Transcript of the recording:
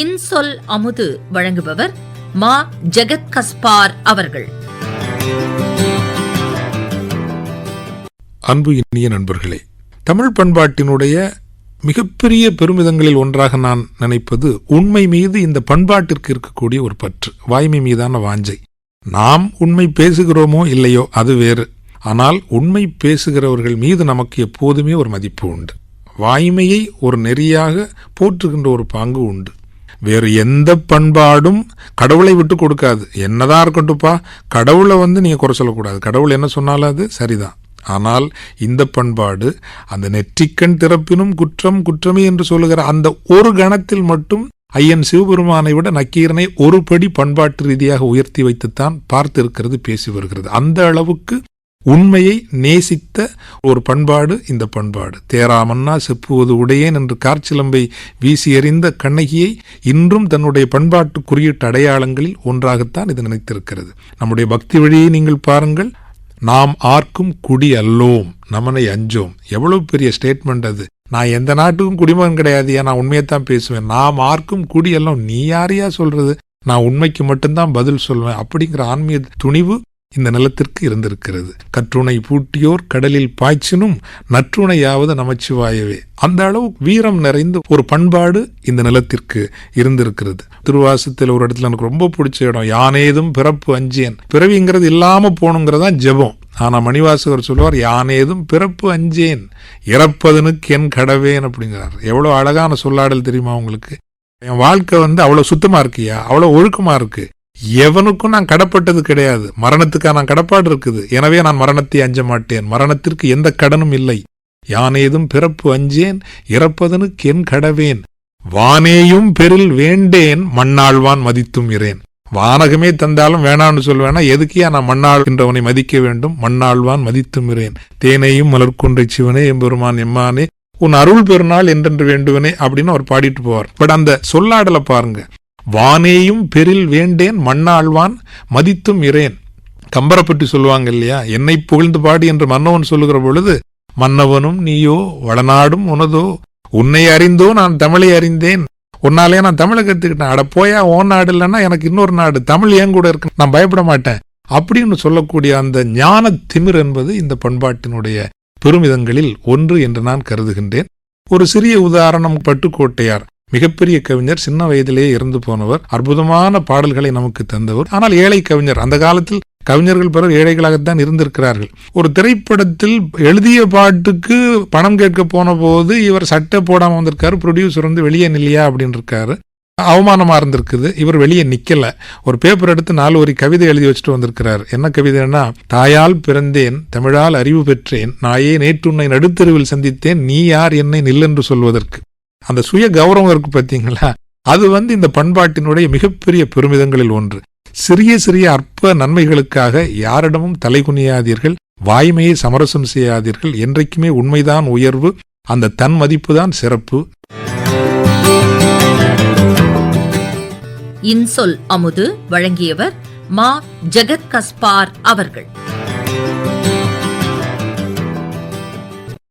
இன்சொல் அமுது வழங்குபவர் மா ஜெகத் கஸ்பார் அவர்கள். அன்பு இனிய நண்பர்களே தமிழ் பண்பாட்டினுடைய மிகப்பெரிய பெருமிதங்களில் ஒன்றாக நான் நினைப்பது உண்மை மீது இந்த பண்பாட்டிற்கு இருக்கக்கூடிய ஒரு பற்று வாய்மை மீதான வாஞ்சை. நாம் உண்மை பேசுகிறோமோ இல்லையோ அது வேறு. ஆனால் உண்மை பேசுகிறவர்கள் மீது நமக்கு எப்போதுமே ஒரு மதிப்பு உண்டு. வாய்மையை ஒரு நெறியாக போற்றுகின்ற ஒரு பாங்கு உண்டு. வேறு எந்த பண்பாடும் கடவுளை விட்டு கொடுக்காது. என்னதான் இருக்கட்டும்ப்பா கடவுளை வந்து நீங்க குறை சொல்லக்கூடாது. கடவுள் என்ன சொன்னாலும் அது சரிதான். ஆனால் இந்த பண்பாடு அந்த நெற்றிக்கண் திறப்பினும் குற்றம் குற்றமே என்று சொல்லுகிற அந்த ஒரு கணத்தில் மட்டும் ஐயன் சிவபெருமானை விட நக்கீரனை ஒரு படி பண்பாட்டு ரீதியாக உயர்த்தி வைத்துத்தான் பார்த்திருக்கிறது பேசி வருகிறது. அந்த அளவுக்கு உண்மையை நேசித்த ஒரு பண்பாடு இந்த பண்பாடு. தேராமன்னா செப்புவது உடையேன் என்று கார்ச்சிலம்பை வீசி எறிந்த கண்ணகியை இன்றும் தன்னுடைய பண்பாட்டு குறியீட்டு அடையாளங்களில் ஒன்றாகத்தான் இது நினைத்திருக்கிறது. நம்முடைய பக்தி வழியை நீங்கள் பாருங்கள். நாம் ஆர்க்கும் குடி அல்லோம் நமனை அஞ்சோம். எவ்வளவு பெரிய ஸ்டேட்மெண்ட் அது. நான் எந்த நாட்டுக்கும் குடிமகன் கிடையாதுயா நான் உண்மையைத்தான் பேசுவேன். நாம் ஆர்க்கும் குடி அல்லோம். நீ யாரையா சொல்றது? நான் உண்மைக்கு மட்டும்தான் பதில் சொல்வேன். அப்படிங்கிற ஆன்மீக துணிவு இந்த நிலத்திற்கு இருந்திருக்கிறது. கற்றுணை பூட்டியோர் கடலில் பாய்ச்சினும் நற்றுணையாவது நமச்சிவாயவே. அந்த அளவு வீரம் நிறைந்த ஒரு பண்பாடு இந்த நிலத்திற்கு இருந்திருக்கிறது. திருவாசத்தில் ஒரு இடத்துல எனக்கு ரொம்ப பிடிச்ச இடம் யானேதும் பிறப்பு அஞ்சேன் பிறவிங்கிறது இல்லாம போகணுங்கிறதா ஜெபம். ஆனா மணிவாசகர் சொல்லுவார் யானேதும் பிறப்பு அஞ்சேன் இறப்பதனுக்கு என் கடவேன் அப்படிங்கிறார். எவ்வளவு அழகான சொல்லாடல் தெரியுமா உங்களுக்கு? என் வாழ்க்கை வந்து அவ்வளவு சுத்தமா இருக்கியா? அவ்வளவு ஒழுக்கமா இருக்கு. எவனுக்கும் நான் கடப்பட்டது கிடையாது. மரணத்துக்காக நான் கடப்பாடு இருக்குது. எனவே நான் மரணத்தை அஞ்ச மாட்டேன். மரணத்திற்கு எந்த கடனும் இல்லை. யானேதும் பிறப்பு அஞ்சேன் இறப்பதனுக்கு என் கடவேன். வானேயும் பெரில் வேண்டேன் மண்ணாழ்வான் மதித்தும் இரேன் வானகமே தந்தாலும் வேணாம்னு சொல்வேனா எதுக்கியா நான் மண்ணாள் என்றவனை மதிக்க வேண்டும்? மண்ணாழ்வான் மதித்தும் இரேன் தேனையும் மலர்கொன்றை சிவனே எம்பெருமான் எம்மானே உன் அருள் பெருநாள் என்றென்று வேண்டுவனே அப்படின்னு அவர் பாடிட்டு போவார். பட் அந்த சொல்லாடலை பாருங்க. வானேயும் பெரில் வேண்டேன் மண்ணாழ்வான் மதித்தும் இரேன் கம்பரை பற்றி சொல்லுவாங்க இல்லையா? என்னை புகழ்ந்து பாடி என்று மன்னவன் சொல்லுகிற பொழுது மன்னவனும் நீயோ வளநாடும் உனதோ உன்னை அறிந்தோ நான் தமிழை அறிந்தேன். உன்னாலே நான் தமிழை கத்துக்கிட்டேன். அட போயா ஓன் நாடு இல்லைன்னா எனக்கு இன்னொரு நாடு. தமிழ் ஏன் கூட இருக்கு? நான் பயப்பட மாட்டேன். அப்படின்னு சொல்லக்கூடிய அந்த ஞான திமிர் என்பது இந்த பண்பாட்டினுடைய பெருமிதங்களில் ஒன்று என்று நான் கருதுகின்றேன். ஒரு சிறிய உதாரணம் பட்டுக்கோட்டையார். மிகப்பெரிய கவிஞர் சின்ன வயதிலேயே இறந்து போனவர் அற்புதமான பாடல்களை நமக்கு தந்தவர். ஆனால் ஏழை கவிஞர் அந்த காலத்தில் கவிஞர்கள் பிறர் ஏழைகளாகத்தான் இருந்திருக்கிறார்கள். ஒரு திரைப்படத்தில் எழுதிய பாட்டுக்கு பணம் கேட்க போன போது இவர் சட்டை போடாமல் வந்திருக்காரு ப்ரொடியூசர் வந்து வெளியே நில்லையா அப்படின்னு இருக்காரு. அவமானமா இருந்திருக்குது. இவர் வெளியே நிக்கல. ஒரு பேப்பர் எடுத்து நாலு ஒரு கவிதை எழுதி வச்சுட்டு வந்திருக்கிறார். என்ன கவிதைன்னா தாயால் பிறந்தேன் தமிழால் அறிவு பெற்றேன் நாயே நேற்றுன்னை நடுத்தெருவில் சந்தித்தேன் நீ யார் என்னை நில்லென்று சொல்வதற்கு. அந்த சுய கௌரவம் இருக்கு பார்த்தீங்களா அது வந்து இந்த பண்பாட்டினுடைய மிகப்பெரிய பெருமிதங்களில் ஒன்று. சிறிய சிறிய அற்ப நன்மைகளுக்காக யாரிடமும் தலைகுனியாதீர்கள் வாய்மையை சமரசம் செய்யாதீர்கள். என்றைக்குமே உண்மைதான் உயர்வு அந்த தன் மதிப்பு தான் சிறப்பு. இன்சொல் அமுது வழங்கியவர் மா ஜெகத் கஸ்பார் அவர்கள்.